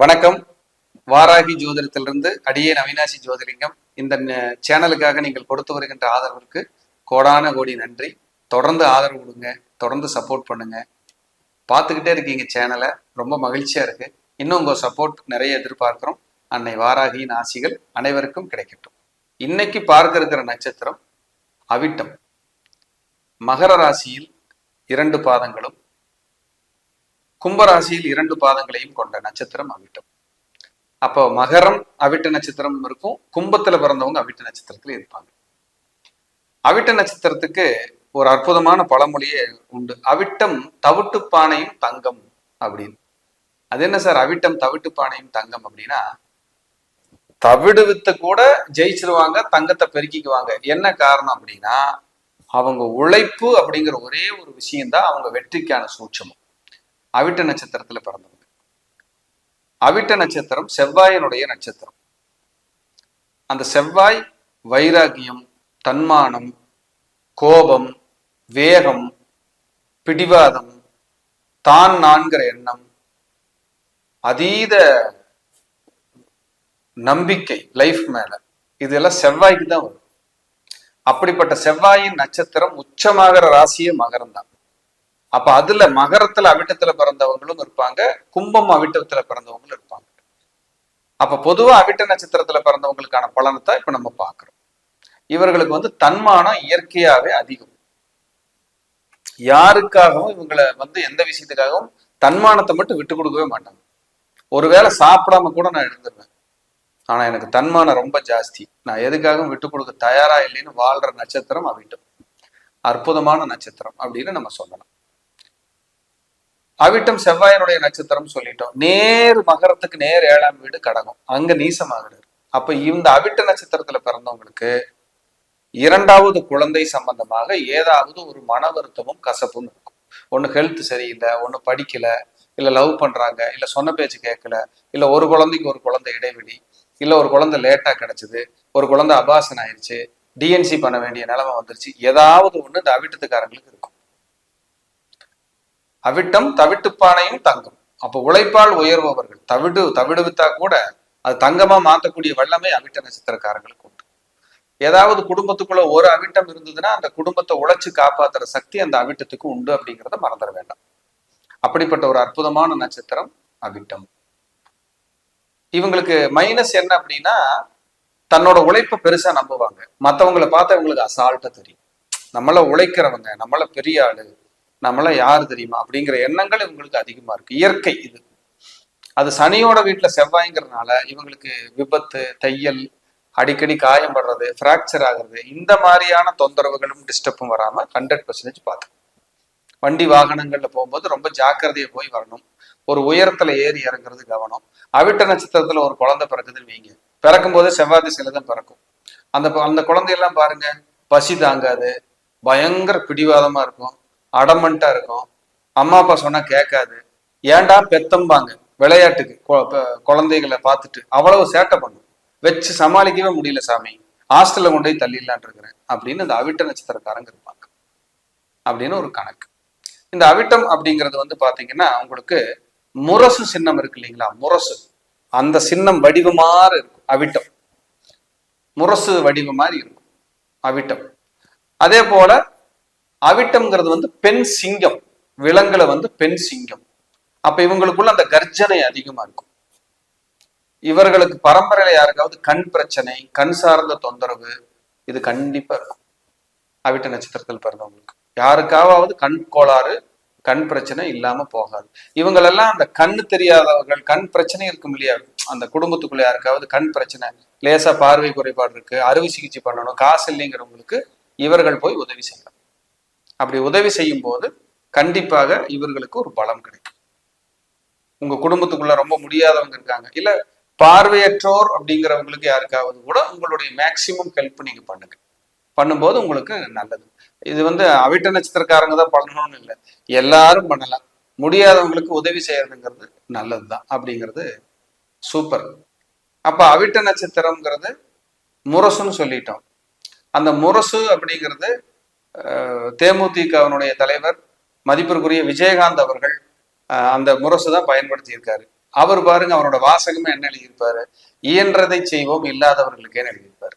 வணக்கம். வாராகி ஜோதிடத்திலிருந்து அடியே அவினாசி ஜோதிலிங்கம். இந்த சேனலுக்காக நீங்கள் கொடுத்து வருகின்ற ஆதரவிற்கு கோடான கோடி நன்றி. தொடர்ந்து ஆதரவு கொடுங்க. தொடர்ந்து சப்போர்ட் பண்ணுங்க. பார்த்துக்கிட்டே இருக்கீங்க சேனலை. ரொம்ப மகிழ்ச்சியா இருக்கு. இன்னும் உங்க சப்போர்ட் நிறைய எதிர்பார்க்கிறோம். அன்னை வாராகியின் ஆசிகள் அனைவருக்கும் கிடைக்கட்டும். இன்னைக்கு பார்க்க இருக்கிற நட்சத்திரம் அவிட்டம். மகர ராசியில் இரண்டு பாதங்களும் கும்பராசியில் இரண்டு பாதங்களையும் கொண்ட நட்சத்திரம் அவிட்டம். அப்போ மகரம் அவிட்ட நட்சத்திரம் இருக்கும். கும்பத்துல பிறந்தவங்க அவிட்ட நட்சத்திரத்துல இருப்பாங்க. அவிட்ட நட்சத்திரத்துக்கு ஒரு அற்புதமான பழமொழியே உண்டு. அவிட்டம் தவிட்டு பானையும் தங்கம் அப்படின்னு. அது என்ன சார்? அவிட்டம் தவிட்டு பானையும் தங்கம் அப்படின்னா தவிடு வித்து கூட ஜெயிச்சிருவாங்க தங்கத்தை பெருக்கிக்குவாங்க. என்ன காரணம் அப்படின்னா அவங்க உழைப்பு அப்படிங்கிற ஒரே ஒரு விஷயம்தான் அவங்க வெற்றிக்கான சூட்சமம். அவிட்ட நட்சத்திரத்துல பிறந்தவங்க. அவிட்ட நட்சத்திரம் செவ்வாயினுடைய நட்சத்திரம். அந்த செவ்வாய் வைராகியம் தன்மானம் கோபம் வேகம் பிடிவாதம் தான் நான்கிற எண்ணம் அதீத நம்பிக்கை லைஃப் மேல. இதெல்லாம் செவ்வாய்க்கு தான் வரும். அப்படிப்பட்ட செவ்வாயின் நட்சத்திரம் உச்சமாகிற ராசியே மகரம் தான் அப்ப அதுல மகரத்துல அவிட்டத்துல பிறந்தவங்களும் இருப்பாங்க கும்பம் அவிட்டத்துல பிறந்தவங்களும் இருப்பாங்க. அப்ப பொதுவா அவிட்ட நட்சத்திரத்துல பிறந்தவங்களுக்கான பலனை தான் இப்ப நம்ம பாக்குறோம் இவர்களுக்கு வந்து தன்மானம் இயற்கையாவே அதிகம். யாருக்காகவும் இவங்களை வந்து எந்த விஷயத்துக்காகவும் தன்மானத்தை மட்டும் விட்டு கொடுக்கவே மாட்டாங்க. ஒருவேளை சாப்பிடாம கூட நான் எழுந்துருவேன் ஆனா எனக்கு தன்மானம் ரொம்ப ஜாஸ்தி. நான் எதுக்காகவும் விட்டு கொடுக்க தயாரா இல்லைன்னு வாழ்ற நட்சத்திரம் அவிட்டம். அற்புதமான நட்சத்திரம் அப்படின்னு நம்ம சொல்லலாம். அவிட்டம் செவ்வாயினுடைய நட்சத்திரம் சொல்லிட்டோம். நேர் மகரத்துக்கு நேர் ஏழாம் வீடு கடகம். அங்க நீசமாகிறார். அப்ப இந்த அவிட்ட நட்சத்திரத்துல பிறந்தவங்களுக்கு இரண்டாவது குழந்தை சம்பந்தமாக ஏதாவது ஒரு மன வருத்தமும் கசப்பும் இருக்கும். ஒண்ணு ஹெல்த் சரியில்லை ஒண்ணு படிக்கல இல்ல லவ் பண்றாங்க இல்ல சொன்ன பேச்சு கேட்கல இல்ல ஒரு குழந்தைக்கு ஒரு குழந்தை இடைவெளி இல்ல ஒரு குழந்தை லேட்டா கிடைச்சது ஒரு குழந்தை அபாசன் ஆயிடுச்சு டிஎன்சி பண்ண வேண்டிய நிலைமை வந்துருச்சு. ஏதாவது ஒண்ணு இந்த அவிட்டத்துக்காரங்களுக்கு இருக்கும். அவிட்டம் தவிட்டுப்பானையும் தங்கம். அப்போ உழைப்பால் உயர்பவர்கள். தவிடு தவிடுவித்தா கூட அது தங்கமா மாத்தக்கூடிய வல்லமை அவிட்ட நட்சத்திரக்காரங்களுக்கு உண்டு. ஏதாவது குடும்பத்துக்குள்ள ஒரு அவிட்டம் இருந்ததுன்னா அந்த குடும்பத்தை உழைச்சு காப்பாத்துற சக்தி அந்த அவிட்டத்துக்கு உண்டு அப்படிங்கிறத மறந்துட வேண்டாம். அப்படிப்பட்ட ஒரு அற்புதமான நட்சத்திரம் அவிட்டம். இவங்களுக்கு மைனஸ் என்ன அப்படின்னா தன்னோட உழைப்பை பெருசா நம்புவாங்க. மத்தவங்களை பார்த்தா இவங்களுக்கு அசால்ட்டா தெரியும். நம்மள உழைக்கிறவங்க நம்மள பெரிய ஆளு நம்மள யாரு தெரியுமா? அப்படிங்கிற எண்ணங்கள் இவங்களுக்கு அதிகமா இருக்கு. இயற்கை இது. அது சனியோட வீட்டுல செவ்வாய்ங்கிறதுனால இவங்களுக்கு விபத்து தையல் அடிக்கடி காயம் படுறது ஃப்ராக்சர் ஆகுறது இந்த மாதிரியான தொந்தரவுகளும் டிஸ்டர்பும் வராம ஹண்ட்ரட் பர்சன்டேஜ் பார்த்து வண்டி வாகனங்கள்ல போகும்போது ரொம்ப ஜாக்கிரதையா போய் வரணும். ஒரு உயரத்துல ஏறி இறங்குறது கவனம். அவிட்ட நட்சத்திரத்துல ஒரு குழந்தை பிறக்குதுன்னு வைங்க. பிறக்கும் போது செவ்வாய் திசையில தான் பிறக்கும். அந்த அந்த குழந்தையெல்லாம் பாருங்க. பசி தாங்காது. பயங்கர பிடிவாதமா இருக்கும். அடமண்டா இருக்கும். அம்மா அப்பா சொன்னா கேட்காது. ஏன்டா பெத்தம்பாங்க? விளையாட்டுக்கு குழந்தைகளை பார்த்துட்டு அவ்வளவு சேட்டை பண்ணும். வச்சு சமாளிக்கவே முடியல சாமி. ஹாஸ்டல்ல கொண்டு போய் தள்ளிடலான் இருக்கிறேன். அப்படின்னு அந்த அவிட்ட நட்சத்திரக்காரங்க இருப்பாங்க. அப்படின்னு ஒரு கணக்கு. இந்த அவிட்டம் அப்படிங்கிறது வந்து பாத்தீங்கன்னா உங்களுக்கு முரசு சின்னம் இருக்கு இல்லைங்களா? முரசு. அந்த சின்னம் வடிவமாறு இருக்கும். அவிட்டம். முரசு வடிவு மாதிரி இருக்கும். அவிட்டம். அதே போல அவிட்டம்ங்கிறது வந்து பெண் சிங்கம். விலங்குல வந்து பெண் சிங்கம். அப்ப இவங்களுக்குள்ள அந்த கர்ஜனை அதிகமா இருக்கும். இவர்களுக்கு பரம்பரையில யாருக்காவது கண் பிரச்சனை கண் சார்ந்த தொந்தரவு இது கண்டிப்பா இருக்கும். அவிட்ட நட்சத்திரத்தில் பிறந்தவங்களுக்கு. யாருக்காவது கண் கோளாறு கண் பிரச்சனை இல்லாம போகாது. இவங்களெல்லாம் அந்த கண்ணு தெரியாதவர்கள் கண் பிரச்சனை இருக்கும் இல்லையா? அந்த குடும்பத்துக்குள்ள யாருக்காவது கண் பிரச்சனை லேசா பார்வை குறைபாடு இருக்கு அறுவை சிகிச்சை பண்ணணும் காசு இல்லைங்கிறவங்களுக்கு இவர்கள் போய் உதவி செய்யலாம். அப்படி உதவி செய்யும் போது கண்டிப்பாக இவர்களுக்கு ஒரு பலம் கிடைக்கும். உங்க குடும்பத்துக்குள்ள ரொம்ப முடியாதவங்க இருக்காங்க. இல்ல பார்வையற்றோர் அப்படிங்கிறவங்களுக்கு யாருக்காவது கூட உங்களுடைய மேக்சிமம் ஹெல்ப் நீங்க பண்ணுங்க. பண்ணும்போது உங்களுக்கு நல்லது. இது வந்து அவிட்ட நட்சத்திரக்காரங்க தான் பண்ணணும்னு இல்லை. எல்லாரும் பண்ணலாம். முடியாதவங்களுக்கு உதவி செய்யறதுங்கிறது நல்லதுதான் அப்படிங்கிறது சூப்பர் அப்ப அவிட்ட நட்சத்திரம்ங்கிறது முரசுன்னு சொல்லிட்டோம். அந்த முரசு அப்படிங்கிறது தேமுதிகவினுடைய தலைவர் மதிப்பிற்குரிய விஜயகாந்த் அவர்கள் அந்த முரசு தான் பயன்படுத்தி இருக்காரு அவர் பாருங்க அவரோட வாசகமே என்ன எழுதியிருப்பாரு? இயன்றதை செய்வோம் இல்லாதவர்களுக்கே எழுதியிருப்பாரு?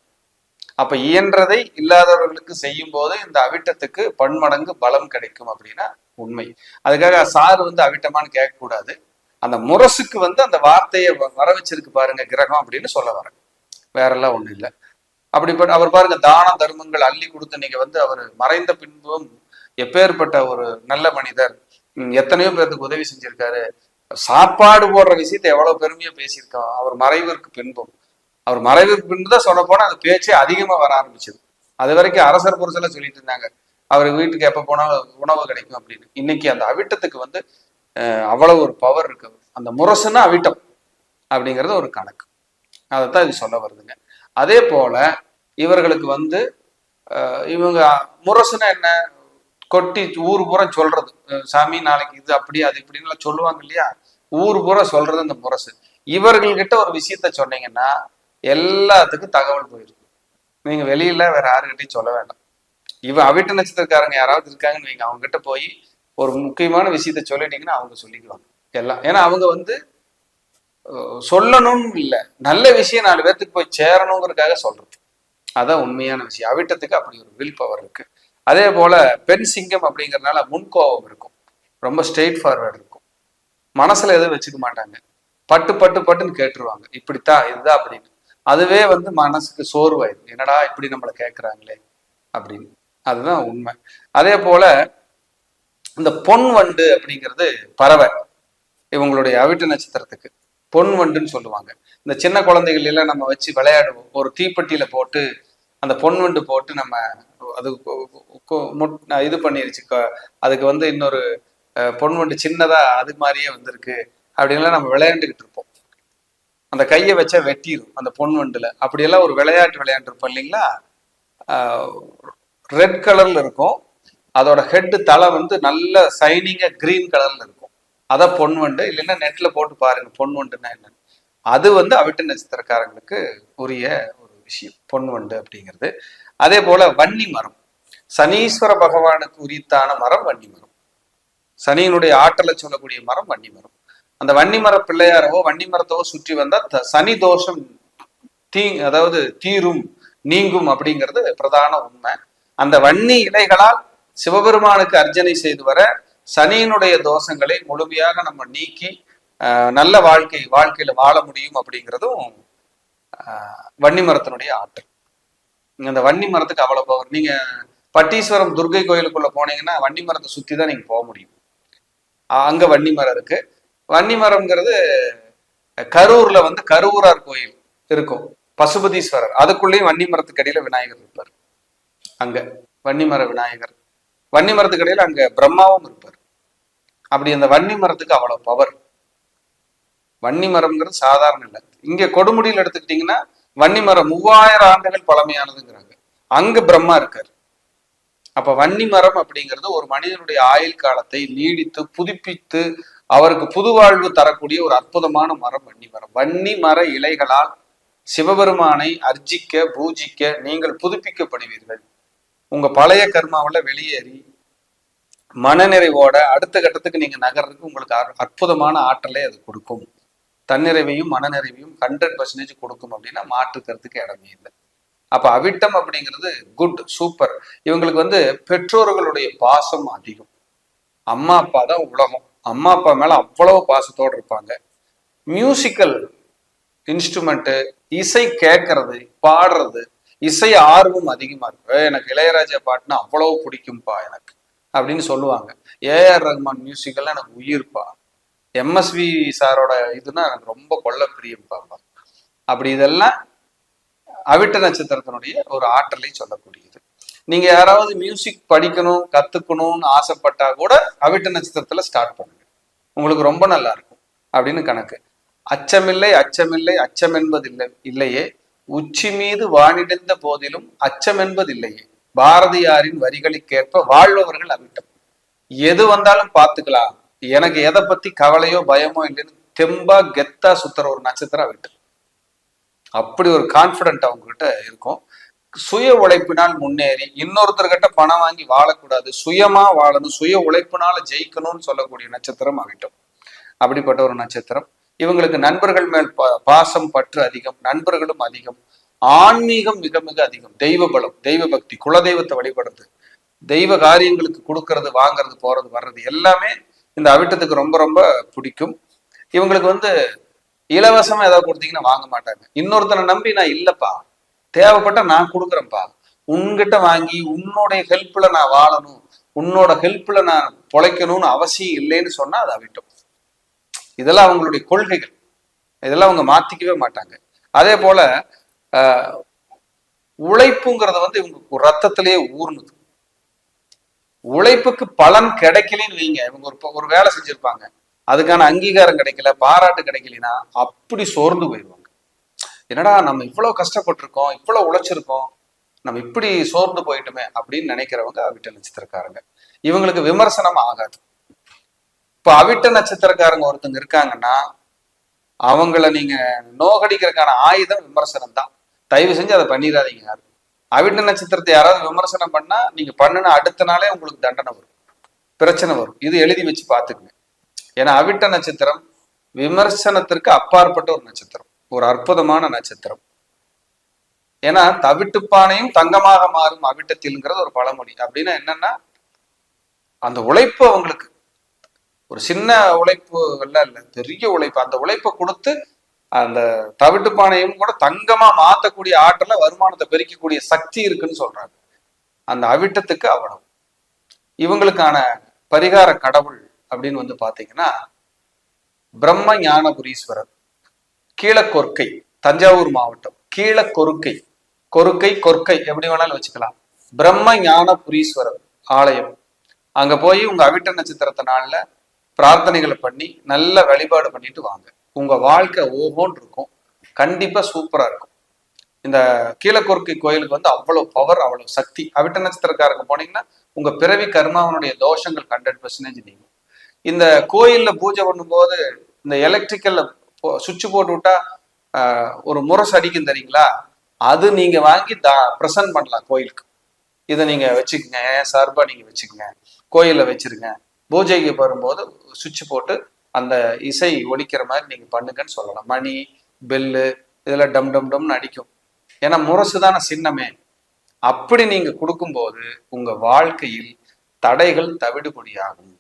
அப்ப இயன்றதை இல்லாதவர்களுக்கு செய்யும் போது இந்த அவிட்டத்துக்கு பன்மடங்கு பலம் கிடைக்கும் அப்படின்னா உண்மை. அதுக்காக சார் வந்து அவிட்டமான்னு கேட்கக்கூடாது. அந்த முரசுக்கு வந்து அந்த வார்த்தையை வ- வர வச்சிருக்கு பாருங்க கிரகம் அப்படின்னு சொல்ல வரேன். வேற எல்லாம் ஒண்ணும் இல்லை. அப்படிப்பட்ட அவர் பாருங்க தான தர்மங்கள் அள்ளி கொடுத்து நீங்க வந்து அவர் மறைந்த பின்பும் எப்பேற்பட்ட ஒரு நல்ல மனிதர். எத்தனையோ பேருக்கு உதவி செஞ்சிருக்காரு. சாப்பாடு போடுற விஷயத்தை எவ்வளவு பெருமையா பேசியிருக்கோம் அவர் மறைவிற்கு பின்பும். அவர் மறைவிற்கு பின்பு தான் சொல்ல போனா அந்த பேச்சே அதிகமா வர ஆரம்பிச்சது. அது வரைக்கும் அரசர் புரசெல்லாம் சொல்லிட்டு இருந்தாங்க. அவர் வீட்டுக்கு எப்ப போனாலும் உணவு கிடைக்கும் அப்படின்னு. இன்னைக்கு அந்த அவிட்டத்துக்கு வந்து அவ்வளவு ஒரு பவர் இருக்கு. அந்த முரசுன்னா அவிட்டம் அப்படிங்கிறது ஒரு கணக்கு. அதைத்தான் இது சொல்ல வருதுங்க. அதே போல இவர்களுக்கு வந்து இவங்க முரசுனா என்ன? கொட்டி ஊர் பூரா சொல்றது. சாமி நாளைக்கு இது அப்படி அது இப்படின்னு சொல்லுவாங்க இல்லையா? ஊர் பூரா சொல்றது இந்த முரசு. இவர்கள்கிட்ட ஒரு விஷயத்த சொன்னீங்கன்னா எல்லாத்துக்கும் தகவல் போயிருக்கு. நீங்க வெளியில வேற யாருக்கிட்டையும் சொல்ல வேண்டாம். இவ அவிட்ட நட்சத்திரக்காரங்க யாராவது இருக்காங்கன்னு வைங்க. அவங்க கிட்ட போய் ஒரு முக்கியமான விஷயத்த சொல்லிட்டீங்கன்னா அவங்க சொல்லிக்குவாங்க. எல்லாம். ஏன்னா அவங்க வந்து சொல்லணும்னு இல்லை. நல்ல விஷயம் நாலு பேர்த்துக்கு போய் சேரணுங்கிறதுக்காக சொல்றது. அதான் உண்மையான விஷயம். அவிட்டத்துக்கு அப்படி ஒரு வில் பவர் இருக்கு. அதே போல பெண் சிங்கம் அப்படிங்கறதுனால முன்கோபம் இருக்கும். ரொம்ப ஸ்ட்ரெயிட் ஃபார்வர்டு இருக்கும். மனசுல எதுவும் வச்சுக்க மாட்டாங்க. பட்டு பட்டு பட்டுன்னு கேட்டுருவாங்க. இப்படித்தான் இதுதான் அப்படின்னு. அதுவே வந்து மனசுக்கு சோர்வாயிடும் என்னடா இப்படி நம்மளை கேட்குறாங்களே அப்படின்னு. அதுதான் உண்மை. அதே போல இந்த பொன் வண்டு அப்படிங்கிறது பறவை. இவங்களுடைய அவிட்ட நட்சத்திரத்துக்கு. பொன் வண்டுன்னு சொல்லுவாங்க. இந்த சின்ன குழந்தைகள் எல்லாம் நம்ம வச்சு விளையாடுவோம். ஒரு தீப்பெட்டியில போட்டு அந்த பொன் வண்டு போட்டு நம்ம அது இது பண்ணிருச்சு. அதுக்கு வந்து இன்னொரு பொன் வண்டு சின்னதா அது மாதிரியே வந்திருக்கு. அப்படின்லாம் நம்ம விளையாண்டுக்கிட்டு இருப்போம். அந்த கையை வச்சா வெட்டிடும் அந்த பொன் வண்டுல அப்படியெல்லாம் ஒரு விளையாட்டு விளையாண்டுருப்போம் இல்லைங்களா? ரெட் கலர்ல இருக்கும். அதோட ஹெட் தலை வந்து நல்ல சைனிங்கா கிரீன் கலர்ல இருக்கும். அத பொன் வண்டு இல்லைன்னா நெட்ல போட்டு பாருங்க பொன் வண்டுன்னா என்னன்னு அது வந்து அவிட்ட நட்சத்திரக்காரங்களுக்கு உரிய ஒரு விஷயம் பொன் வண்டு அப்படிங்கிறது. அதே போல வன்னி மரம். சனீஸ்வர பகவானுக்கு உரித்தான மரம் வன்னி மரம். சனியினுடைய ஆற்றலை சொல்லக்கூடிய மரம் வன்னி மரம். அந்த வன்னி மர பிள்ளையாரவோ வன்னி மரத்தவோ சுற்றி வந்தா த- சனி தோஷம் தீ அதாவது தீரும் நீங்கும் அப்படிங்கிறது பிரதான உண்மை. அந்த வன்னி இலைகளால் சிவபெருமானுக்கு அர்ச்சனை செய்து வர சனியினுடைய தோஷங்களை முழுமையாக நம்ம நீக்கி நல்ல வாழ்க்கை வாழ்க்கையில வாழ முடியும் அப்படிங்கிறதும் ஆஹ், வன்னி மரத்தினுடைய ஆற்றல். இந்த வன்னி மரத்துக்கு அவ்வளவு பவர் நீங்க பட்டீஸ்வரம் துர்கை கோயிலுக்குள்ள போனீங்கன்னா வன்னி மரத்தை சுத்தி தான் நீங்க போக முடியும். அங்க வன்னி மரம் இருக்கு. வன்னி மரம்ங்கிறது கரூர்ல வந்து கரூரார் கோயில் இருக்கும். பசுபதீஸ்வரர். அதுக்குள்ளேயும் வன்னி மரத்துக்கு அடியில விநாயகர் இருப்பார். அங்க வன்னிமர விநாயகர். வன்னி மரத்துக்கு இடையில அங்க பிரம்மாவும் இருப்பார். அப்படி அந்த வன்னி மரத்துக்கு அவ்வளவு பவர் வன்னி மரம்ங்கிறது சாதாரண இல்லை. இங்க கொடுமுடியில் எடுத்துக்கிட்டீங்கன்னா வன்னி மரம் மூவாயிரம் ஆண்டுகள் பழமையானதுங்கிறாங்க. அங்க பிரம்மா இருக்காரு. அப்ப வன்னி மரம் அப்படிங்கிறது ஒரு மனிதனுடைய ஆயுள் காலத்தை நீடித்து புதுப்பித்து அவருக்கு புது வாழ்வு தரக்கூடிய ஒரு அற்புதமான மரம் வன்னி மரம். வன்னி மர இலைகளால் சிவபெருமானை அர்ஜிக்க பூஜிக்க நீங்கள் புதுப்பிக்கப்படுவீர்கள். உங்க பழைய கர்மாவில் வெளியேறி மனநிறைவோட அடுத்த கட்டத்துக்கு நீங்க நகர்றதுக்கு உங்களுக்கு அற்புதமான ஆற்றலை அது கொடுக்கும். தன்னிறைவையும் மனநிறைவையும் ஹண்ட்ரட் பர்சன்டேஜ் கொடுக்கும் அப்படின்னா மாற்றுக்கிறதுக்கு இடமே இல்லை. அப்ப அவிட்டம் அப்படிங்கிறது குட் சூப்பர் இவங்களுக்கு வந்து பெற்றோர்களுடைய பாசம் அதிகம். அம்மா அப்பா தான் உலகம். அம்மா அப்பா மேல அவ்வளவு பாசத்தோடு இருப்பாங்க. மியூசிக்கல் இன்ஸ்ட்ருமெண்ட்டு இசை கேட்கறது பாடுறது இசை ஆர்வம் அதிகமா இருக்கு. எனக்கு இளையராஜா பாட்டுனா அவ்வளவு பிடிக்கும்பா எனக்கு அப்படின்னு சொல்லுவாங்க. ஏஆர் ரஹ்மான் மியூசிக்கெல்லாம் எனக்கு உயிர்ப்பா. எம்எஸ்வி சாரோட இதுனா எனக்கு ரொம்ப கொள்ள பிரியம்பா. அப்படி இதெல்லாம் அவிட்ட நட்சத்திரத்தினுடைய ஒரு ஆற்றலை சொல்லக்கூடியது. நீங்க யாராவது மியூசிக் படிக்கணும் கத்துக்கணும்னு ஆசைப்பட்டா கூட அவிட்ட நட்சத்திரத்துல ஸ்டார்ட் பண்ணுங்க. உங்களுக்கு ரொம்ப நல்லா இருக்கும். அப்படின்னு கணக்கு. அச்சமில்லை அச்சமில்லை அச்சம் என்பதில்லை இல்லையே. உச்சி மீது வானிடிந்த போதிலும் அச்சம் என்பதில்லையே பாரதியாரின் வரிகளுக்கேற்ப வாழ்பவர்கள் அவிட்டம் எது வந்தாலும் பார்த்துக்கலாம். எனக்கு எதை பத்தி கவலையோ பயமோ இல்லைன்னு தெம்பா கெத்தா சுத்துற ஒரு நட்சத்திரம் அவிட்டம். அப்படி ஒரு கான்பிடன்ட் அவங்க கிட்ட இருக்கும். சுய உழைப்பினால் முன்னேறி இன்னொருத்தர்கிட்ட பணம் வாங்கி வாழக்கூடாது சுயமா வாழணும் சுய உழைப்பினால ஜெயிக்கணும்னு சொல்லக்கூடிய நட்சத்திரம் அவிட்டம். அப்படிப்பட்ட ஒரு நட்சத்திரம். இவங்களுக்கு நண்பர்கள் மேல் பா- பாசம் பற்று அதிகம் நண்பர்களும் அதிகம் ஆன்மீகம் மிக மிக அதிகம் தெய்வ பலம் தெய்வ பக்தி குலதெய்வத்தை வழிபடுறது தெய்வ காரியங்களுக்கு கொடுக்கறது வாங்குறது போறது வர்றது எல்லாமே இந்த அவிட்டத்துக்கு ரொம்ப ரொம்ப பிடிக்கும். இவங்களுக்கு வந்து இலவசமா ஏதாவது கொடுத்தீங்கன்னா வாங்க மாட்டாங்க. இன்னொருத்தனை நம்பி நான் இல்லப்பா. தேவைப்பட்ட நான் கொடுக்குறேன்ப்பா. உன்கிட்ட வாங்கி உன்னுடைய ஹெல்ப்ல நான் வாழணும் உன்னோட ஹெல்ப்ல நான் பொழைக்கணும்னு அவசியம் இல்லைன்னு சொன்னா அது அவிட்டம். இதெல்லாம் அவங்களுடைய கொள்கைகள். இதெல்லாம் அவங்க மாத்திக்கவே மாட்டாங்க. அதே போல ஆஹ், உழைப்புங்கிறத வந்து இவங்க ரத்தத்திலேயே ஊர்னுது உழைப்புக்கு பலன் கிடைக்கலன்னு வைங்க. இவங்க ஒரு ஒரு வேலை செஞ்சிருப்பாங்க. அதுக்கான அங்கீகாரம் கிடைக்கல பாராட்டு கிடைக்கலனா அப்படி சோர்ந்து போயிடுவாங்க. என்னடா நம்ம இவ்வளவு கஷ்டப்பட்டிருக்கோம் இவ்வளவு உழைச்சிருக்கோம் நம்ம இப்படி சோர்ந்து போயிட்டோமே அப்படின்னு நினைக்கிறவங்க அவிட்ட நட்சத்திரக்காரங்க இவங்களுக்கு விமர்சனம் ஆகாது. இப்ப அவிட்ட நட்சத்திரக்காரங்க ஒருத்தங்க இருக்காங்கன்னா அவங்கள நீங்க நோகடிக்கிறதுக்கான ஆயுதம் விமர்சனம் தான். தயவு செஞ்சு அதை பண்ணிடாதீங்க. யாரும் அவிட்ட நட்சத்திரத்தை யாராவது விமர்சனம் பண்ணா நீங்க பண்ணுன அடுத்த நாளே உங்களுக்கு தண்டனை வரும். பிரச்சனை வரும். இது எழுதி வச்சு பாத்துக்குங்க ஏன்னா அவிட்ட நட்சத்திரம் விமர்சனத்திற்கு அப்பாற்பட்ட ஒரு நட்சத்திரம். ஒரு அற்புதமான நட்சத்திரம். ஏன்னா தவிட்டுப்பானையும் தங்கமாக மாறும் அவிட்டத்தில்ங்கிறது ஒரு பழமொழி. அப்படின்னா என்னன்னா அந்த உழைப்பு அவங்களுக்கு ஒரு சின்ன உழைப்பு எல்லாம் இல்லை பெரிய உழைப்பு. அந்த உழைப்பை கொடுத்து அந்த தவிட்டு பானையும் கூட தங்கமா மாத்தக்கூடிய ஆற்றல வருமானத்தை பெருக்கக்கூடிய சக்தி இருக்குன்னு சொல்றாங்க. அந்த அவிட்டத்துக்கு அவ்வளவு. இவங்களுக்கான பரிகார கடவுள் அப்படின்னு வந்து பாத்தீங்கன்னா பிரம்ம ஞானபுரீஸ்வரர். கீழக்கொற்கை தஞ்சாவூர் மாவட்டம். கீழக்கொருக்கை கொருக்கை கொற்கை எப்படி வேணாலும் வச்சுக்கலாம். பிரம்ம ஞானபுரீஸ்வரர் ஆலயம். அங்க போய் உங்க அவிட்ட நட்சத்திரத்த நாள்ல பிரார்த்தனைகளை பண்ணி நல்ல வழிபாடு பண்ணிட்டு வாங்க. உங்க வாழ்க்கை ஓஹோன்னு இருக்கும். கண்டிப்பா சூப்பரா இருக்கும். இந்த கீழக்கொருக்கை கோயிலுக்கு வந்து அவ்வளவு பவர் அவ்வளவு சக்தி. அவிட்ட நட்சத்திரக்காரங்க போனீங்கன்னா உங்க பிறவி கர்மாவனுடைய தோஷங்கள் ஹண்ட்ரட் பர்சன்டேஜ் நீங்கும். இந்த கோயில்ல பூஜை பண்ணும்போது இந்த எலக்ட்ரிக்கல்ல சுவிட்ச் போட்டு விட்டா ஒரு முரசு அடிக்கும் தெரியுங்களா? அது நீங்க வாங்கி தா ப்ரெசன்ட் பண்ணலாம் கோயிலுக்கு. இதை நீங்க வச்சுக்கோங்க சார்பா நீங்க வச்சுக்கோங்க. கோயில்ல வச்சிருங்க. பூஜைக்கு வரும்போது சுவிட்ச் போட்டு அந்த இசை ஒலிக்கிற மாதிரி நீங்க பண்ணுங்கன்னு சொல்லலாம். மணி பெல்லு இதெல்லாம் டம் டம் டம்னு அடிக்கும். ஏன்னா முரசு தானே சின்னமே. அப்படி நீங்க கொடுக்கும்போது உங்க வாழ்க்கையில் தடைகள் தவிடுபடியாகும்.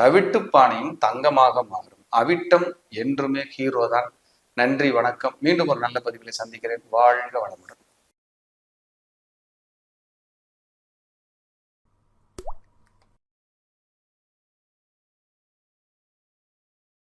தவிட்டு பானையும் தங்கமாக மாறும். அவிட்டம் என்றுமே ஹீரோ தான் நன்றி வணக்கம். மீண்டும் ஒரு நல்ல பதிவில் சந்திக்கிறேன். வாழ்க வளமுடன்.